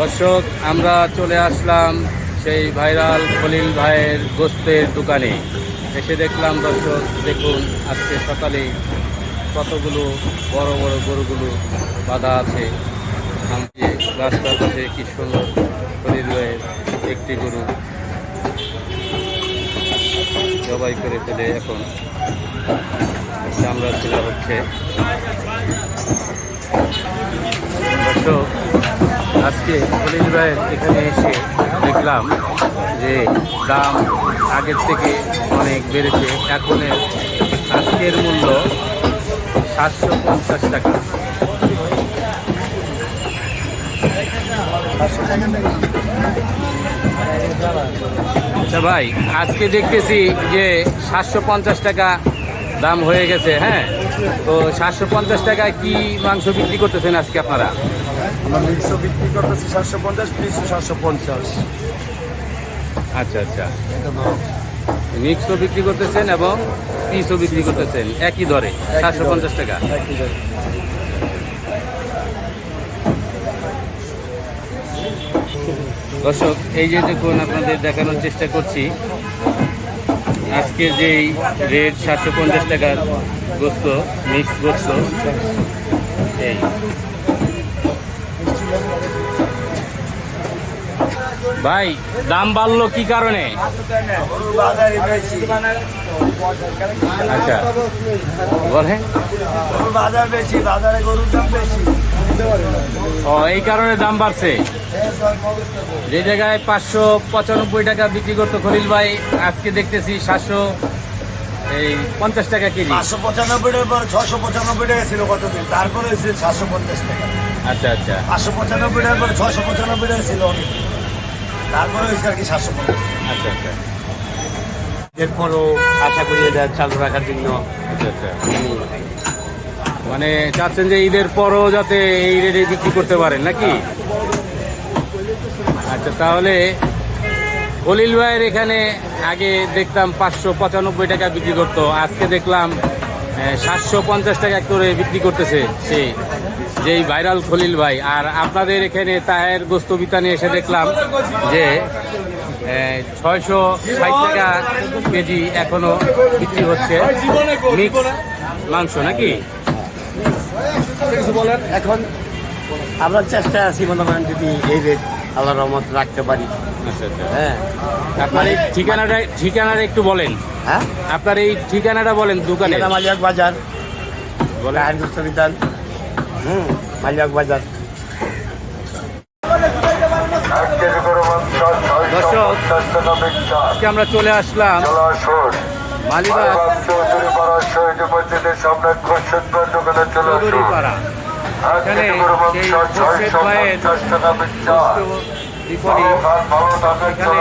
দর্শক, আমরা চলে আসলাম সেই ভাইরাল খলিল ভাইয়ের গোস্তের দোকানে। এসে দেখলাম দর্শক, দেখুন, আজকে সকালে কতগুলো বড় বড় গরুগুলো বাঁধা আছে। রাস্তার পাশে কি সুন্দর খলিল ভাইয়ের একটি গরু জবাই করে ফেলে এখন। চামড়া ছিল হচ্ছে। দর্শক আজকে খলিল ভাইয়ের এখানে এসে দেখলাম যে দাম আগের থেকে অনেক বেড়েছে। এখন আজকের মূল্য সাতশো পঞ্চাশ টাকা। আচ্ছা ভাই, আজকে দেখতেছি যে সাতশো পঞ্চাশ টাকা দাম হয়ে গেছে হ্যাঁ? তো সাতশো পঞ্চাশ টাকায় কি মাংস বিক্রি করতেছেন আজকে আপনারা? আমরা মিক্সও বিক্রি করতেছি সাতশো পঞ্চাশ পিসও সাতশো পঞ্চাশ। আচ্ছা আচ্ছা। মিক্সও বিক্রি করতেছেন এবং পিসও বিক্রি করতেছেন একই দরে সাতশো পঞ্চাশ টাকা। একই। দর্শক এই যে দেখুন আপনাদের দেখানোর চেষ্টা করছি। আজকে যেই রেট সাতশো পঞ্চাশ টাকার গোস্ত মিক্স গোস্ত এই। ভাই দাম বাড়লো কি কারণে? আচ্ছা বলেন। বাজার বেশি বাজারে গরুর দাম বেশি ও এই কারণে দাম বাড়ছে। যে জায়গায় পাঁচশো পঁচানব্বই টাকা বিক্রি করতো খলিল ভাই আজকে দেখতেছি সাতশো এই পঞ্চাশ টাকা কেজি। পাঁচশো পঁচানব্বই টাকার পর ছশো পঁচানব্বই টাকা ছিল কতদিন? তারপরে সাতশো পঞ্চাশ টাকা। আচ্ছা আচ্ছা। পাঁচশো পঁচানব্বই টাকার পরে ছশো পঁচানব্বই টাকা ছিল অনেক তারপরে হয়েছে আর কি সাতশো পঞ্চাশ আচ্ছা আচ্ছা। এরপরও আশা করি এটা চালু রাখার জন্য আচ্ছা আচ্ছা। মানে চাচ্ছেন যে ঈদের পরও যাতে এই রেটে বিক্রি করতে পারেন নাকি? আচ্ছা তাহলে খলিল ভাইয়ের এখানে আগে দেখতাম পাঁচশো পঁচানব্বই টাকা বিক্রি করতো আজকে দেখলাম সাতশো পঞ্চাশ টাকা করে বিক্রি করতেছে সে। যেই ভাইরাল খলিল ভাই। আর আপনাদের এখানে তাহের গোস্ত বিতানে এসে দেখলাম যে ছয়শো ষাট টাকা কেজি এখনও বিক্রি হচ্ছে। মাংস নাকি? এখন আমরা চেষ্টায় আছি মনে করেন যদি এই রেট আল্লাহ রহমত রাখতে পারি। আচ্ছা আচ্ছা। হ্যাঁ। আপনার এই ঠিকানাটা ঠিকানাটা একটু বলেন। হ্যাঁ? আপনার এই ঠিকানাটা বলেন দোকানে মালিয়াক বাজার। রায়ের বিশ্ববিদ্যাল হুম মালিয়াক বাজার। দর্শক আজকে আমরা চলে আসলাম মালিবাগ। চৌধুরীপাড়া। এখানে সেই খোরশেদ ভাইয়ের গোস্ত বিপরী এখানে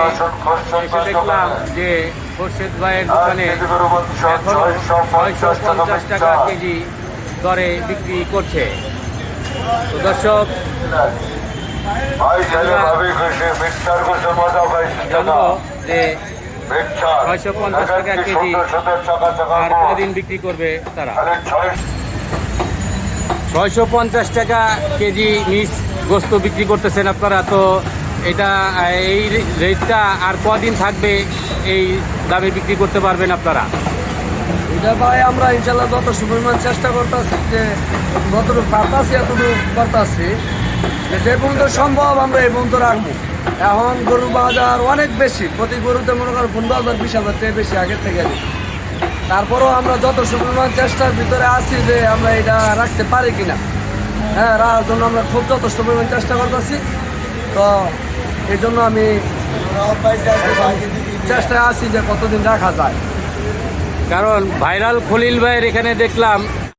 এসে দেখলাম যে খোরশেদ ভাইয়ের দোকানে এখনও ছয়শো পঞ্চাশ টাকা কেজি দরে বিক্রি করছে। তো দর্শক জানব যে ছয়শো পঞ্চাশ টাকা কেজি আর কদিন বিক্রি করবে তারা? ছয়শো পঞ্চাশ টাকা কেজি মিস গোস্ত বিক্রি করতেছেন আপনারা, তো এটা, এই রেটটা আর কদিন থাকবে এই দামে বিক্রি করতে পারবেন আপনারা? এটা ভাই আমরা ইনশাল্লাহ যত সুপরিমাণ চেষ্টা করতেছি যে যতটুকু পারতাছি, এতটুকু করতেছি যে পর্যন্ত সম্ভব আমরা এই পর্যন্ত রাখব। এখন গরুর বাজার অনেক বেশি। প্রতি গরুতে মনে করো পনেরো হাজার, বিশ হাজার বেশি আগের থেকে। তারপরেও আমরা যত সুপরিমাণ চেষ্টার ভিতরে আছি যে আমরা এটা রাখতে পারি কিনা। হ্যাঁ রাখার জন্য আমরা খুব যথেষ্ট পরিমাণ চেষ্টা করতেছি। তো এই জন্য আমি চেষ্টায় আছি যে কতদিন রাখা যায়। কারণ ভাইরাল খলিল ভাইয়ের এখানে দেখলাম